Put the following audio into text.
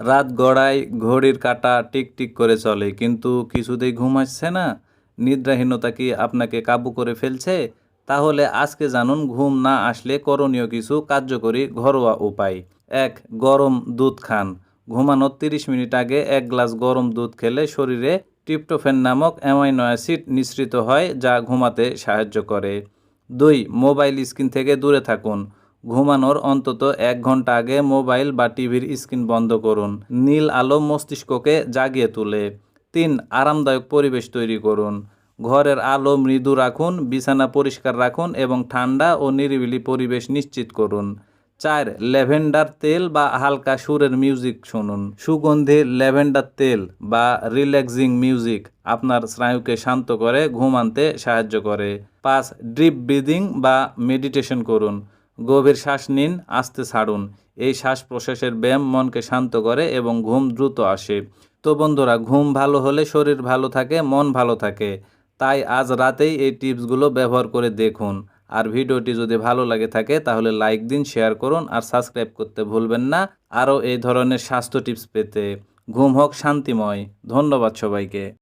রাত গড়ায় ঘড়ির কাঁটা টিক টিক করে চলে, কিন্তু কিছুতেই ঘুম আসছে না। নিদ্রাহীনতা কি আপনাকে কাবু করে ফেলছে? তাহলে আজকে জানুন ঘুম না আসলে করণীয় কিছু কার্যকরী ঘরোয়া উপায়। এক, গরম দুধ খান। ঘুমানোর তিরিশ মিনিট আগে এক গ্লাস গরম দুধ খেলে শরীরে ট্রিপ্টোফেন নামক অ্যামাইনো অ্যাসিড নিঃসৃত হয়, যা ঘুমাতে সাহায্য করে। দুই, মোবাইল স্ক্রিন থেকে দূরে থাকুন। ঘুমানোর অন্তত এক ঘণ্টা আগে মোবাইল বা টিভির স্ক্রিন বন্ধ করুন। নীল আলো মস্তিষ্ককে জাগিয়ে তোলে। তিন, আরামদায়ক পরিবেশ তৈরি করুন। ঘরের আলো মৃদু রাখুন, বিছানা পরিষ্কার রাখুন এবং ঠান্ডা ও নিরিবিলি পরিবেশ নিশ্চিত করুন। চার, ল্যাভেন্ডার তেল বা হালকা সুরের মিউজিক শুনুন। সুগন্ধি ল্যাভেন্ডার তেল বা রিল্যাক্সিং মিউজিক আপনার স্নায়ুকে শান্ত করে ঘুম আনতে সাহায্য করে। পাঁচ ড্রিপ ব্রিদিং বা মেডিটেশন করুন। গভীর শ্বাস নিন, আস্তে ছাড়ুন। এই শ্বাস প্রশ্বাসের ব্যায়াম মনকে শান্ত করে এবং ঘুম দ্রুত আসে। তো বন্ধুরা, ঘুম ভালো হলে শরীর ভালো থাকে, মন ভালো থাকে। তাই আজ রাতেই এই টিপসগুলো ব্যবহার করে দেখুন। আর ভিডিওটি যদি ভালো লাগে থাকে, তাহলে লাইক দিন, শেয়ার করুন আর সাবস্ক্রাইব করতে ভুলবেন না। আরও এই ধরনের স্বাস্থ্য টিপস পেতে। ঘুম হোক শান্তিময়। ধন্যবাদ সবাইকে।